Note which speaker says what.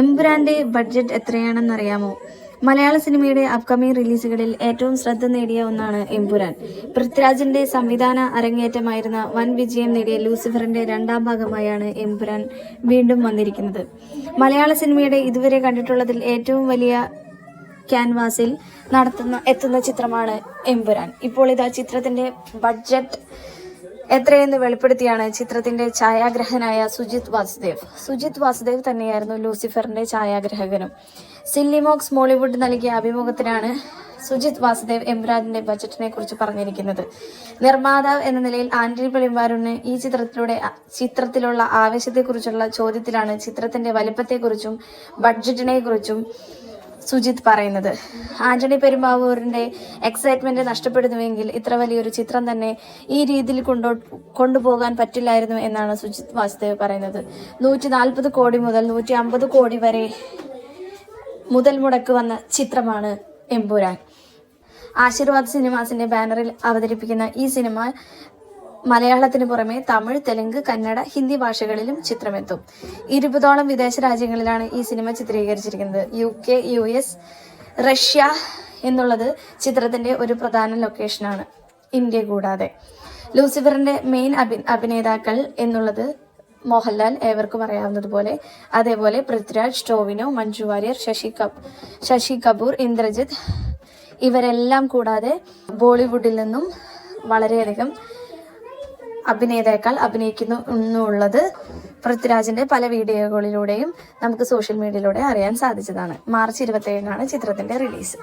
Speaker 1: എംപുരാന്റെ budget എത്രയാണെന്ന് അറിയാമോ മലയാള സിനിമയുടെ അപ്കമിംഗ് റിലീസുകളിൽ ഏറ്റവും ശ്രദ്ധ നേടിയ ഒന്നാണ് എംപുരാൻ. പൃഥ്വിരാജിന്റെ സംവിധാന അരങ്ങേറ്റമായിരുന്ന വൻ വിജയം നേടിയ ലൂസിഫറിന്റെ രണ്ടാം ഭാഗമായാണ് എംപുരാൻ വീണ്ടും വന്നിരിക്കുന്നത്. മലയാള സിനിമയുടെ ഇതുവരെ കണ്ടിട്ടുള്ളതിൽ ഏറ്റവും വലിയ ക്യാൻവാസിൽ നടത്തുന്ന എത്തുന്ന ചിത്രമാണ് എംപുരാൻ. ഇപ്പോൾ ഇതാ ചിത്രത്തിന്റെ ബഡ്ജറ്റ് എത്രയെന്ന് വെളിപ്പെടുത്തിയാണ് ചിത്രത്തിന്റെ ഛായാഗ്രഹനായ സുജിത് വാസുദേവ്. സുജിത് വാസുദേവ് തന്നെയായിരുന്നു ലൂസിഫറിന്റെ ഛായാഗ്രഹകനും. സില്ലിമോക്സ് മോളിവുഡ് നൽകിയ അഭിമുഖത്തിലാണ് സുജിത് വാസുദേവ് എംരാജിന്റെ ബജറ്റിനെ കുറിച്ച് പറഞ്ഞിരിക്കുന്നത്. നിർമ്മാതാവ് എന്ന നിലയിൽ ആന്റണി പെളിമ്പാരൂരിന് ഈ ചിത്രത്തിലൂടെ ചിത്രത്തിലുള്ള ആവേശത്തെക്കുറിച്ചുള്ള ചോദ്യത്തിലാണ് ചിത്രത്തിന്റെ വലിപ്പത്തെക്കുറിച്ചും ബഡ്ജറ്റിനെ കുറിച്ചും സുജിത് പറയുന്നത്. ആന്റണി പെരുമ്പാവൂരിന്റെ എക്സൈറ്റ്മെന്റ് നഷ്ടപ്പെടുന്നുവെങ്കിൽ ഇത്ര വലിയൊരു ചിത്രം തന്നെ ഈ രീതിയിൽ കൊണ്ടോ കൊണ്ടുപോകാൻ പറ്റില്ലായിരുന്നു എന്നാണ് സുജിത് വാസുദേവ് പറയുന്നത്. നൂറ്റി നാൽപ്പത് കോടി മുതൽ നൂറ്റി അമ്പത് കോടി വരെ മുതൽ മുടക്ക് വന്ന ചിത്രമാണ് എമ്പുരാൻ. ആശീർവാദ് സിനിമാസിന്റെ ബാനറിൽ അവതരിപ്പിക്കുന്ന ഈ സിനിമ മലയാളത്തിന് പുറമെ തമിഴ് തെലുങ്ക് കന്നഡ ഹിന്ദി ഭാഷകളിലും ചിത്രമെത്തും. ഇരുപതോളം വിദേശ രാജ്യങ്ങളിലാണ് ഈ സിനിമ ചിത്രീകരിച്ചിരിക്കുന്നത്. U K U S Russia എന്നുള്ളത് ചിത്രത്തിന്റെ ഒരു പ്രധാന ലൊക്കേഷനാണ്. ഇന്ത്യ കൂടാതെ. ലൂസിഫറിന്റെ മെയിൻ അഭി അഭിനേതാക്കൾ എന്നുള്ളത് മോഹൻലാൽ ഏവർക്കും അറിയാവുന്നതുപോലെ. അതേപോലെ പൃഥ്വിരാജ് ടോവിനോ മഞ്ജു വാര്യർ ശശി കപ് ശശി കപൂർ ഇന്ദ്രജിത് ഇവരെല്ലാം കൂടാതെ ബോളിവുഡിൽ നിന്നും വളരെയധികം അഭിനേതാക്കൾ അഭിനയിക്കുന്നു എന്നുള്ളത് പൃഥ്വിരാജിന്റെ പല വീഡിയോകളിലൂടെയും നമുക്ക് സോഷ്യൽ മീഡിയയിലൂടെ അറിയാൻ സാധിച്ചതാണ്. മാർച്ച് ഇരുപത്തി ഏഴിനാണ് ചിത്രത്തിന്റെ റിലീസ്